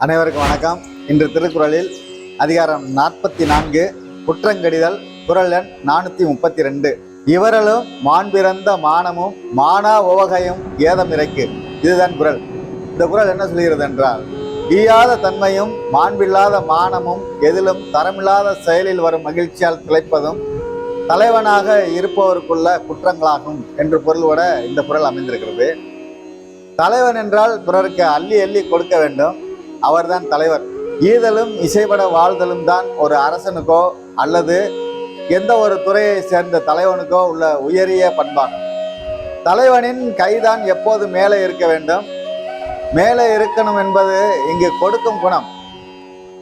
அனைவருக்கும் வணக்கம். இன்று திருக்குறளில் அதிகாரம் நாற்பத்தி நான்கு குற்றங்கடிதல் குரல் எண் நானூற்றி முப்பத்தி ரெண்டு. இவரலும் மாண்பிறந்த மானமும் மானா உவகையும் ஏதம் இறைக்கு இதுதான் குரல் இந்த குரல் என்ன சொல்கிறது என்றால் ஈயாத தன்மையும் மாண்பில்லாத மானமும் எதிலும் தரமில்லாத செயலில் வரும் மகிழ்ச்சியால் திளைப்பதும் தலைவனாக இருப்பவருக்குள்ள குற்றங்களாகும் என்று பொருள்பட இந்த குரல் அமைந்திருக்கிறது. தலைவன் என்றால் பிறருக்கு அள்ளி அள்ளி கொடுக்க வேண்டும். அவர்தான் தலைவர். ஈதலும் இசைப்பட வாழ்தலும் தான் ஒரு அரசனுக்கோ அல்லது எந்த ஒரு துறையை சேர்ந்த தலைவனுக்கோ உள்ள உயரிய பண்பாகும் தலைவனின் கைதான் எப்போது மேலே இருக்க வேண்டும்? மேலே இருக்கணும் என்பது இங்கு கொடுக்கும் குணம்.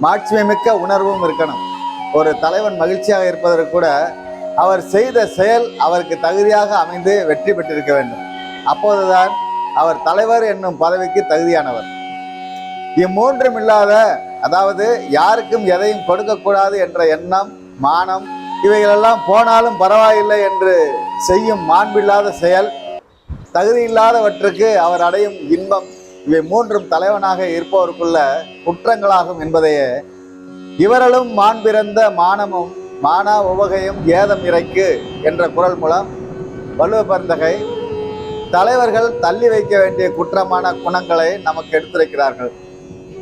மாட்சிமைமிக்க உணர்வும் இருக்கணும். ஒரு தலைவன் மகிழ்ச்சியாக இருப்பதற்கு கூட அவர் செய்த செயல் அவருக்கு தகுதியாக அமைந்து வெற்றி பெற்றிருக்க வேண்டும். அப்போதுதான் அவர் தலைவர் என்னும் பதவிக்கு தகுதியானவர். இம்மூன்றும் இல்லாத அதாவது யாருக்கும் எதையும் கொடுக்கக்கூடாது என்ற எண்ணம் மானம் இவைகளெல்லாம் போனாலும் பரவாயில்லை என்று செய்யும் மாண்பில்லாத செயல் தகுதியில்லாதவற்றுக்கு அவர் அடையும் இன்பம் இவை மூன்றும் தலைவனாக இருப்பவருக்குள்ள குற்றங்களாகும் என்பதையே இவரலும் மாண்பிறந்த மானமும் மானா உவகையும் ஏதம் இறைக்கு என்ற குரல் மூலம் வள்ளுவ பரந்தகை தலைவர்கள் தள்ளி வைக்க வேண்டிய குற்றமான குணங்களை நமக்கு எடுத்துரைக்கிறார்கள்.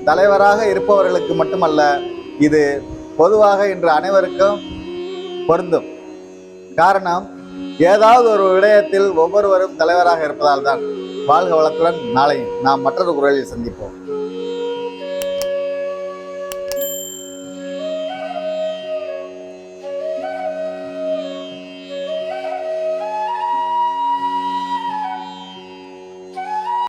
தலைவராக இருப்பவர்களுக்கு மட்டுமல்ல இது பொதுவாக இன்று அனைவருக்கும் பொருந்தும். காரணம் ஏதாவது ஒரு விடயத்தில் ஒவ்வொருவரும் தலைவராக இருப்பதால் தான். வாழ்க வளத்துடன் நாளை நாம் மற்றொரு குரலில் சந்திப்போம்.